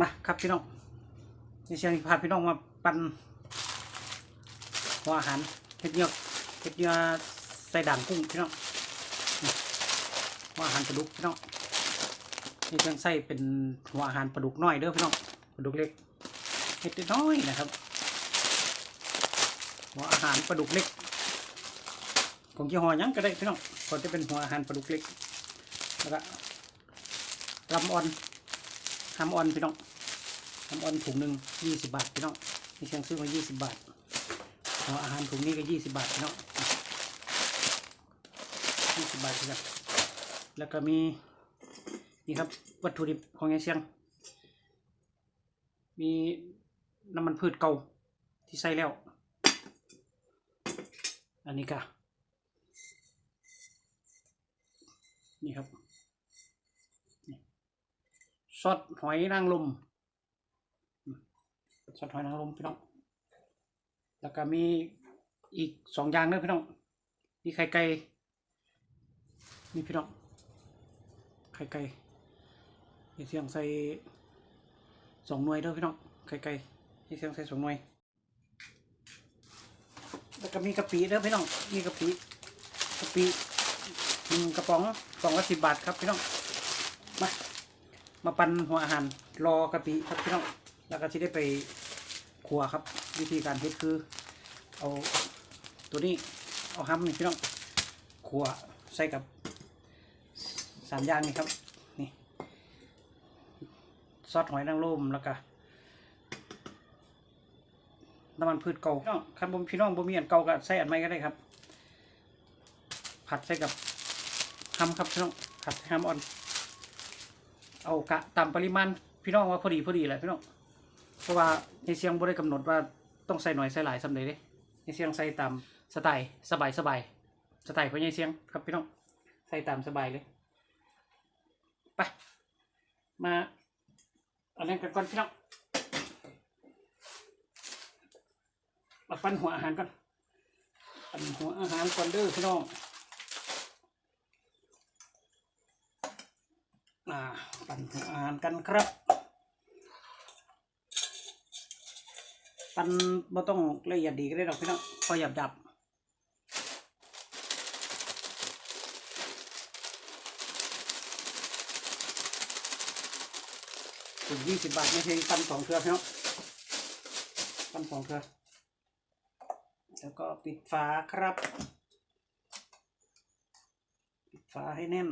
มาครับพี่น้องนี่เชียงพาพี่น้องมาปั่นหัวอาหารเห็ดเนื้อเห็ดเนื้อใส่ด่างกุ้งพี่น้องหัวอาหารปลาดุกพี่น้องนี่เชียงใส่เป็นหัวอาหารปลาดุกน้อยเด้อพี่น้องปลาดุกเล็กเห็ดน้อยนะครับหัวอาหารปลาดุกเล็กของยี่ห้อยังก็ได้พี่น้องก็จะเป็นหัวอาหารปลาดุกเล็กแล้วก็ลำอ่อนทำอ่อนพี่น้อง ทำอ่อนถุงหนึ่งยี่สิบบาทพี่น้องนี่เชียงซื้อมายี่สิบบาทหัวอาหารถุงนี้ก็ยี่สิบบาทพี่น้องยี่สิบบาทพี่น้องแล้วก็มีนี่ครับวัตถุดิบของยายเชียง มีน้ำมันพืชเก่าที่ใส่แล้ว อันนี้ก็นี่ครับซอสหอยนางรม ซอสหอยนางรมพี่น้อง แล้วก็มีอีกสองอย่างเด้อพี่น้อง มีไข่ไก่นี่พี่น้อง ไข่ไก่มีเสียงใส่สองหน่วยเด้อพี่น้อง ไข่ไก่มีเสียงใส่สองหน่วย แล้วก็มีกะปิเด้อพี่น้อง มีกะปิ กะปิหนึ่งกระป๋องกล่องละสิบบาทครับพี่น้อง มา มาปั่นหัวอาหารรอกะปิครับพี่น้อง แล้วก็จะได้ไปครัวครับ วิธีการเฮ็ดคือ เอาตัวนี้เอาห้ำนี่พี่น้องครัวใส่กับสามอย่างนี่ครับนี่ซอสหอยนางรมแล้วก็น้ำมันพืชเก่าพี่น้องคันบ่พี่น้องบ่มีอันเก่าก็ใส่อันใหม่ก็ได้ครับ ผัดใส่กับฮัมครับพี่น้องผัดฮัมอ่อน เอากะตามปริมาณพี่น้องว่าพอดีพอดีแหละพี่น้อง เพราะว่าในเสียงบ่ได้กำหนดว่าต้องใส่หน่อยใส่หลายสำเร็จเด้ในเสียงใส่ตามสไตล์สบายสบายสไตล์ของในเสียงครับพี่น้องใส่ตามสบายเลยไปมาอันนั้นกันก่อนพี่น้องมาปั้นหัวอาหารก่อนปั้นหัวอาหารก่อนเด้อพี่น้องอ่าปั้นหัวอาหารกันครับ ปันบ่ต้องละเอียดดีก็ได้ดอกพี่น้องพอหยับดับถึงยี่สิบบาทไม่ใช่ปั้นสองเครือพี่น้องปั้นสองเครือแล้วก็ปิดฝาครับ ปิดฝาให้แน่น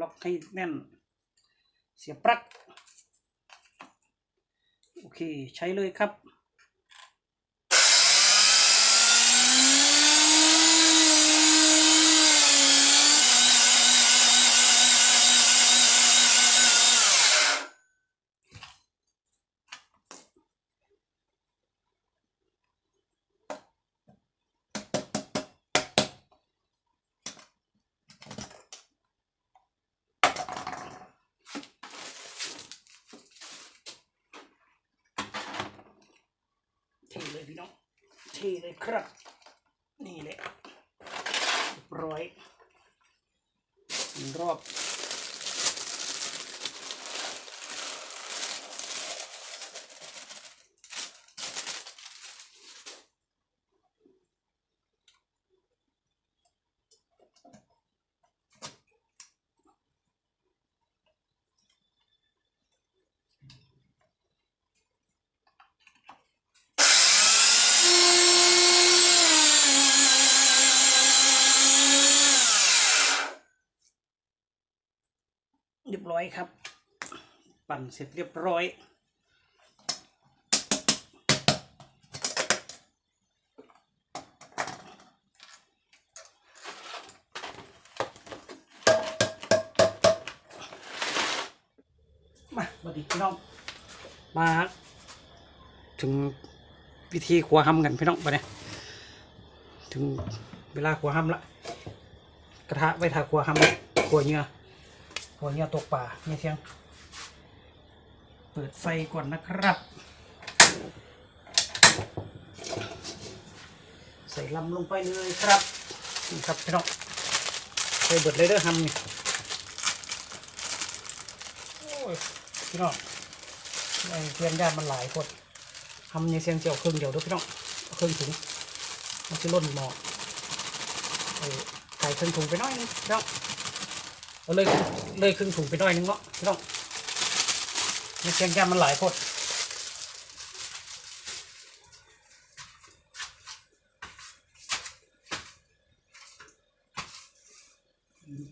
ล็อกให้แน่น เสียบปลั๊กโอเค ใช้เลยครับ เทเลยพี่น้องเทเลย ครับ นี่แหละเรียบร้อยรอบ เรียบร้อยครับ ปั่นเสร็จเรียบร้อย มาสวัสดีพี่น้อง มา ถึงวิธีขัวห้ำกันพี่น้องไปเนี่ยถึงเวลาขัวห้ำละ กระทะไว้ทาขัวห้ำขัวเหงื่อ หัวเนี้ยตกป่าเนี่ยเสียง เปิดไฟก่อนนะครับ ใส่ลำลงไปเลยครับนี่ครับพี่น้องใส่เบิดเลยเด้อฮัมนี่โอ้ยพี่น้องไอ้เพียงญาติมันหลายคนทำในเสียงเจียวครึ่งเดียวเด้วยพี่น้องเครึ่งถุงมันจะล้นหม้อไอ้ไก่ครึ่งถุงไปน้อยนึงพี่น้อง เอาเลยเลยครึ่งถุงไปหน้อยนึงเนาะพี่น้องในเสียงญาติมันหลายคน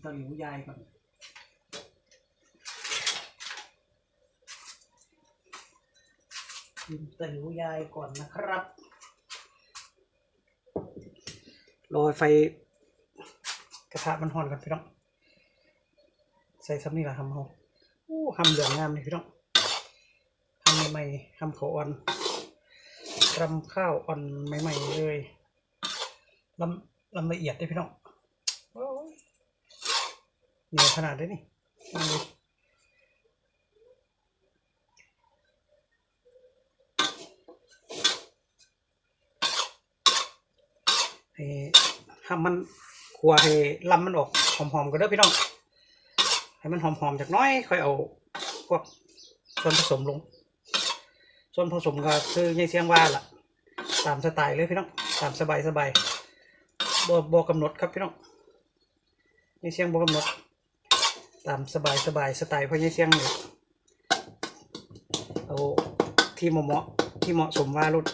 ตะหลิวยายก่อนกินตะหลิวยายก่อนนะครับรอไฟกระทะมันห่อนกันพี่น้อง ใส่ซ้ำนี่แหละทำเขาโอ้ทำเหลืองงามเลยพี่น้องทำใหม่ๆทำเขาอ่อนรำข้าวอ่อนใหม่ๆเลยลำลำละเอียดได้พี่น้องเหนียวขนาดได้นี่ให้ทำมันขัวให้ลำมันออกหอมๆกันเด้อพี่น้อง ให้มันหอมๆจากน้อยค่อยเอาพวกส่วนผสมลง ส่วนผสมก็คือยายเสียงว่าล่ะ ตามสไตล์เลยพี่น้องตามสบายสบายๆบ่บ่กำหนดครับพี่น้องยายเสียงบ่กำหนด ตามสบายสบายๆสไตล์เพราะยายเสียงเลยเอาที่เหมาะที่เหมาะสมว่ารุ่น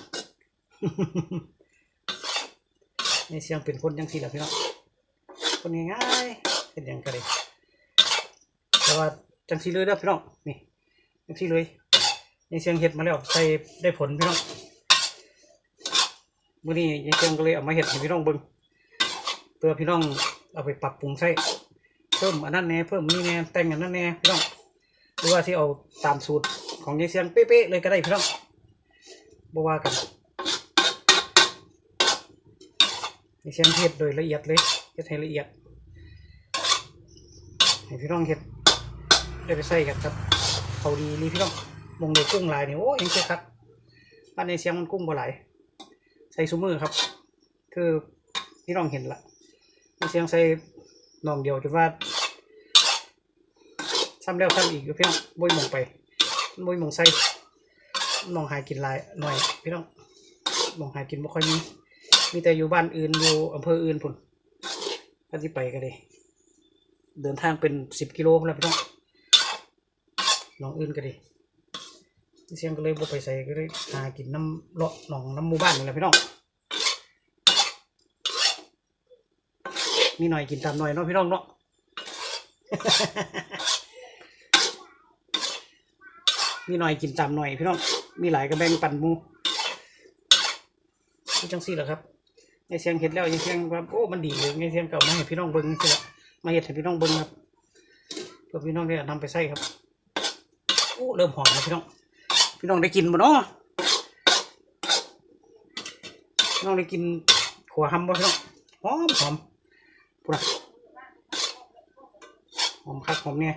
ในเสียงเป็นคนยังสี่หละพี่น้องคนง่ายๆเป็นอย่างกันเลย แต่ว่าจังสีเลยเด้อพี่น้องนี่จังสีเลยในเสียงเห็ดมาแล้วใส่ได้ผลพี่น้องมื่อนี้ยังเสียงก็เลยเอามาเห็ดให้พี่น้องเบิ่งเพื่อพี่น้องเอาไปปรับปรุงใส่เพิ่มอันนั้นแน่เพิ่มนี่แน่แต่งอันนั้นแน่พี่น้องหรือว่าที่เอาตามสูตรของยายเสียงเป๊ะๆเลยก็ได้พี่น้องบ่ว่ากันในเส้นเฮ็ดโดยละเอียดเลยเฮ็ดให้ละเอียดให้พี่น้องเฮ็ด ได้ไปใส่กันครับเขาดีนี่พี่น้องมงในกุ้งหลายนี่โอ้ยังเจ๊ครับบ้านในเสียงมันกุ้งบ่หลใส่ซุมือครับ คือพี่น้องเห็นละในเสียงใส่หน่องเดียวจนว่าซ้ำแล้วซ้ำอีกอยู่พี่น้องบ่ยมองไปบ่ยมองใส่มองหายกินลายหน่อยพี่น้องมองหายกินบ่ค่อยมีมีแต่อยู่บ้านอื่นอยู่อำเภออื่นพุ่นก็ที่ไปก็เลยเดินทางเป็นสิบกิโลพุ่นแล้วพี่น้อง หน้องอื่นก็ดีเสียงก็เลยบ่ไปใส่ก็เลยหากินน้ำเลาะหนองน้ำหมู่บ้านนี่แหละพี่น้องมีหน่อยกินตามหน่อยเนาะพี่น้องเนาะมีหน่อยกินตามหน่อยพี่น้องมีหลายก็แบ่งปันหมูนี่จังซี่เหรอครับในเสียงเห็ดแล้วยังเสียงว่าโอ้มันดีเลยในเสียงเก่ามาให้พี่น้องเบิ้งสิละมาเห็ดให้พี่น้องเบิ้งครับเพื่อพี่น้องได้นำไปใส่ครับโอ้เริ่มหอมแล้วพี่น้อง พี่น้องได้กินบ่เนาะพี่น้องได้กินขัวหำบ่พี่น้องหอมหอมปุ๊บหอมคักหอมเนี่ย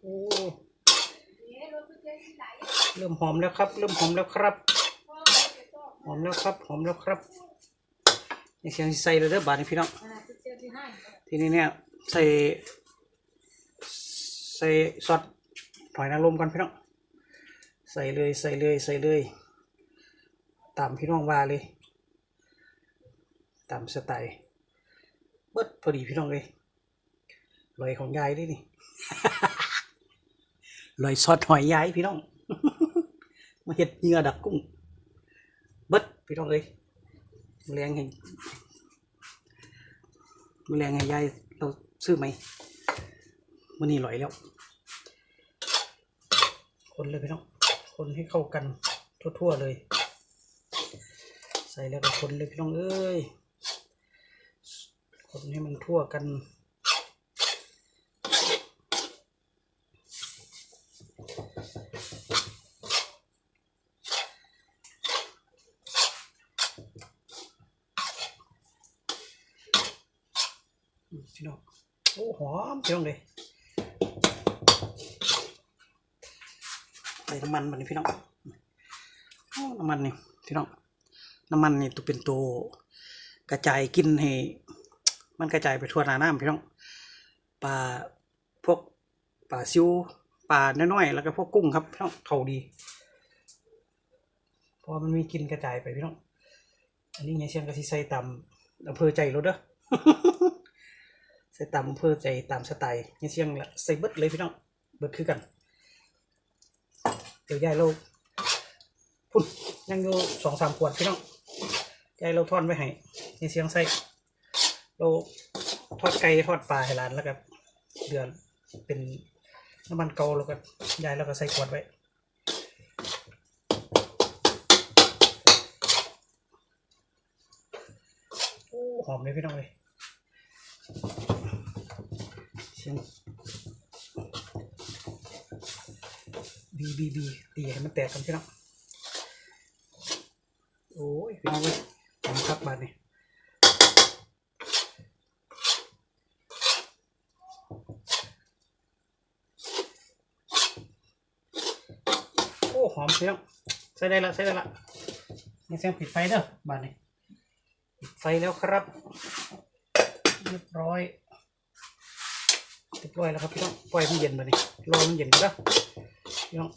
โอ้เริ่มหอมแล้วครับ เริ่มหอมแล้วครับ หอมแล้วครับ หอมแล้วครับนี่เสียงใส่เลยเด้อบาดนี้พี่น้อง ทีนี้เนี่ยใส่ ใส่ซอสหอยนางรมก่อนพี่น้องใส่เลยใส่เลยใส่เลยตามพี่น้องว่าเลยตามสไตล์เบิดพอดีพี่น้องเลยลอยของยายด้วยนี่ลอยซอสหอยยายพี่น้อง มาเห็ดเหงือดักกุ้งเบิดพี่น้องเลยแรงให้มือแรงให้ยายเราซื้อไหมมื่อนี้ลอยแล้ว คนเลยพี่น้อง คนให้เข้ากันทั่วๆเลย ใส่แล้วก็คนเลยพี่น้องเอ้ย คนให้มันทั่วกันพี่น้องโอ้หอมพี่น้องเลยใส่ น้ำมันมันนี่พี่น้องน้ำมันนี่พี่น้องน้ำมันนี่ตัวเป็นตัวกระจายกินให้มันกระจายไปทั่วหน้าน้ำพี่น้องปลาพวกปลาซิวปลาน้อยๆแล้วก็พวกกุ้งครับพี่น้องเขาดีเพราะมันมีกินกระจายไปพี่น้องอันนี้ไงเชียงกะทิใส่ตำอำเภอใจรถเด้อใส่ตำอำเภอใจตามสไตล์ไงเชียงละใส่เบิดเลยพี่น้องเบิดคือกัน ดี๋ยวยายเราพุ่นยังอยู่สองสามขวดพี่น้องยายเราทอดไว้ให้ไงเชียงใส่เราทอดไก่ทอดปลาให้ร้านแล้วก็เดือนเป็นน้ำมันเกาแล้วก็ยายแล้วก็ใส่ขวดไว้หอมเลยพี่น้องเลยเสียง บีบีบีตีให้มันแตกกันพี่น้องโอ้ยพี่น้องเลยหอมคักบาดนี่โอ้หอมพี่น้องใส่ได้ละใส่ได้ละนี่เสียงปิดไฟเด้อบาดนี่ปิดไฟแล้วครับเรียบร้อยเรียบร้อยแล้วครับพี่น้องปล่อยมันเย็นมาดิรอมันเย็นก็ได้ น้อง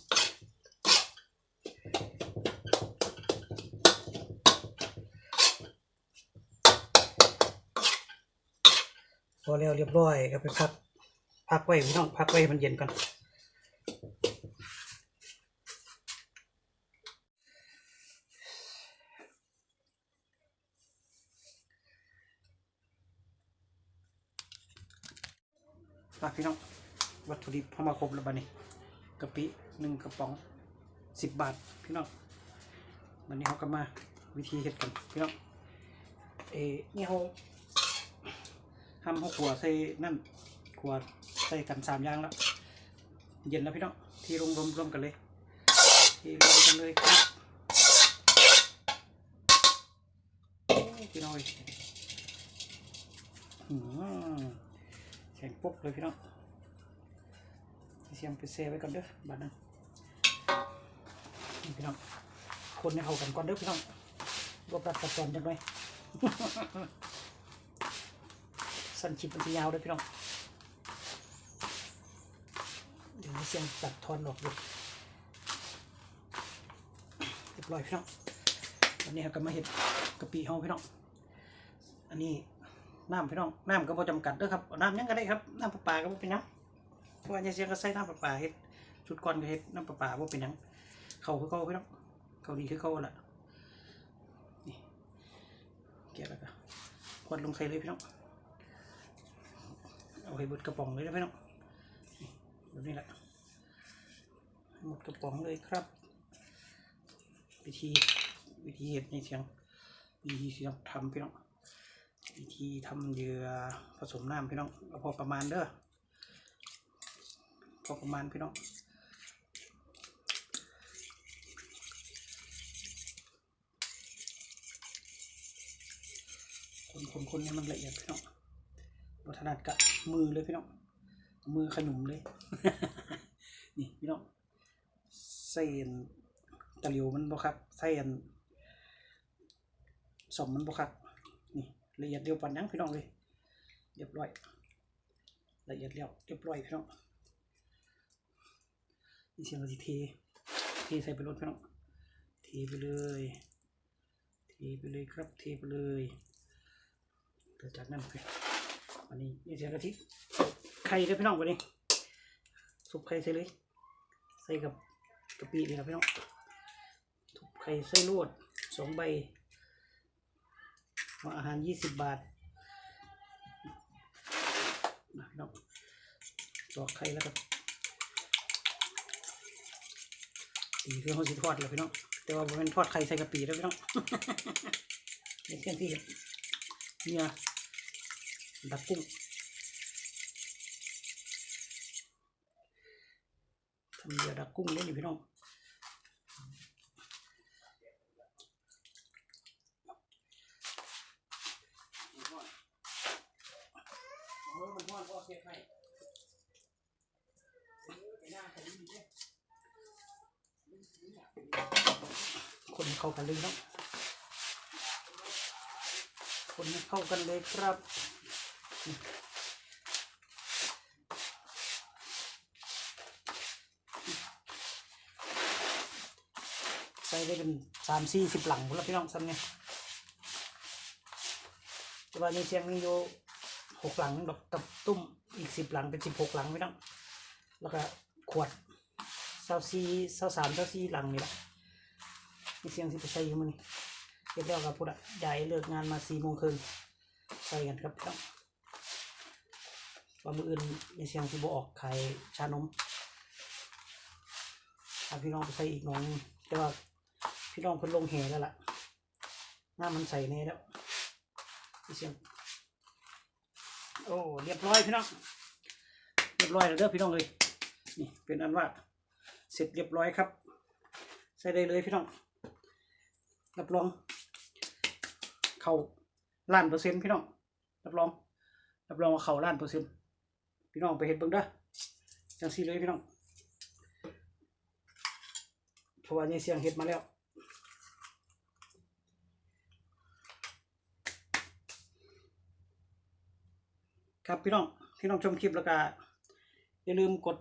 พอแล้วเรียบร้อยก็ไปพัก พักไว้พี่น้องพักไว้มันเย็นก่อนมาพี่น้องวัตถุดิบเข้ามาครบแล้วบัดนี้ กะปิหนึ่งกระป๋องสิบบาทพี่น้องวันนี้เขาก็มาวิธีเห็ดกันพี่น้องเอ้นี่เขาทำเขาขัวใส่นั่นขัวใส่กันสามอย่างแล้วเย็นแล้วพี่น้องที่รวมรวมรวมกันเลย ที่รวมกันเลยครับพี่น้อยอืมแข็งปุ๊บเลยพี่น้อง เสียมไปเซไว้ก่อนเด้อบัดนั้นนี่พี่น้องคนให้เข้ากันก่อนเด้อพี่น้องรวบรัดตัดตอนจังเลยสั้นคลิปมันจะยาวเด้อพี่น้องเดี๋ยวเสียมตัดทอนออกดูเรียบร้อยพี่น้องวันนี้เราก็มาเห็ดกะปิเฮาพี่น้องอันนี้น้ำพี่น้องน้ำก็บ่จำกัดเด้อครับน้ำยังก็ได้ครับน้ำประปาก็บ่เป็นหยังเพราะ ว่าเนี่ยเสียงก็ใส่น้ำประปลาเฮ็ดชุดก่อนก็เฮ็ดน้ำประปลาบ่าเป็นยังเขาคือเขาพี่น้องเขาดีคือเขาละนี่แกะแล้วก็กดลงใส่เลยพี่น้องเอาให้บดกระป๋องเลยนะพี่น้องแบบนี้แหละหมดกระป๋องเลยครับ วิธีวิธีเห็ดในเสียงวิธีเสียงทำพี่น้องวิธีทำเหยื่อผสมน้ำพี่น้องเอาพอประมาณเด้อ พอประมาณพี่น้องคนคนคนให้มันละเอียดพี่น้องบถนัดกับมือเลยพี่น้อง มือขยุมเลย นี่พี่น้องเส้นตะหลิวมันบ่ครับเส้นสมมันบ่ครับนี่ละเอียดเรียวปันยังพี่น้องเลย เรียบร้อย ละเอียดแล้วเรียบร้อยพี่น้อง นี่เสียงเราสิเทเทใส่ไปรถพี่น้องเทไปเลยเทไปเลยครับเทไปเลยเกิดจากนั้นไปวันนี้นี่เสียงกะทิไข่เลยพี่น้องวันนี้สุกไข่ใส่เลย ใส่กับกะปิเลยครับพี่น้องทุบไข่ใส่ลวดสองใบว่าอาหารยี่สิบบาทนะพี่น้องตอกไข่แล้วก็ตีเคือเขาสิทอดแล้วพี่น้องแต่ว่าผมเป็นทอดไข่ใส่กะปิแล้วพี่น้องเป็นเครื่องที่เนี่ยดักกุ้งทำเดียวดักกุ้งเล่นอยู่พี่น้อง คนเข้ากันเลยเนาะคนเข้ากันเลยครับใส่ได้เป็นสามสี่สิบหลังพุ่นละพี่น้องซ้ำเนี่แต่ว่าในเชียงนี่อยู่หกหลังดอกกับตุ้มอีกสิบหลังเป็นสิบหกหลังพี่น้องแล้วก็ขวดาซีเซาสามเซาซีหลังนี่แหละในเชียงที่ไปใช้อยู่มันนี่เรียบร้อยกับพุทธยายเลิกงานมาสี่โมงครึ่งใส่กันครับพี่น้องว่ามืออื่นในเชียงที่บออกขายชานมพาพี่น้องไปใส่อีกหน้องแต่ว่าพี่น้องเพิ่นลงแห่แล้วล่ะหน้ามันใส่แน่แล้วพี่เสียงโอ้เรียบร้อยพี่น้องเรียบร้อยแล้วเด้อพี่น้องเลยนี่เป็นอันว่า เสร็จเรียบร้อยครับ ใส่ได้เลยพี่น้องรับรอง เขาล้านเปอร์เซ็นต์พี่น้องรับรอง รับรองว่าเขาล้านเปอร์เซ็นต์พี่น้องไปเห็นเบิ่งเด้อจังซี่เลยพี่น้องเพราะว่านี่เสียงเห็ดมาแล้วครับพี่น้องพี่น้องชมคลิปแล้วก็อย่าลืมกด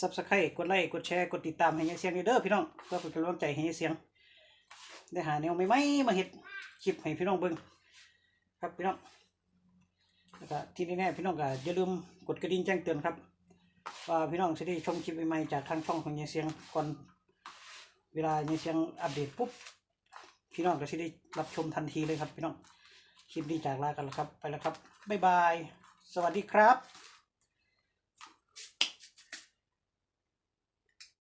subscribe กดไลค์กดแชร์กดติดตามให้ยายเสียงด้วยเด้อพี่น้องเพื่อเป็นกำลังใจให้ยายเสียง ได้หาแนวใหม่ๆมาเห็ดคลิปให้พี่น้องเบิ่งครับพี่น้องแล้วก็ที่แน่ๆพี่น้องก็อย่าลืมกดกระดิ่งแจ้งเตือนครับว่าพี่น้องจะได้ชมคลิปใหม่ๆจากทางช่องของยายเสียงก่อนเวลายายเสียงอัปเดตปุ๊บพี่น้องก็จะได้รับชมทันทีเลยครับพี่น้องคลิปนี้จากลากันแล้วครับไปแล้วครับบ๊ายบาย สวัสดีครับ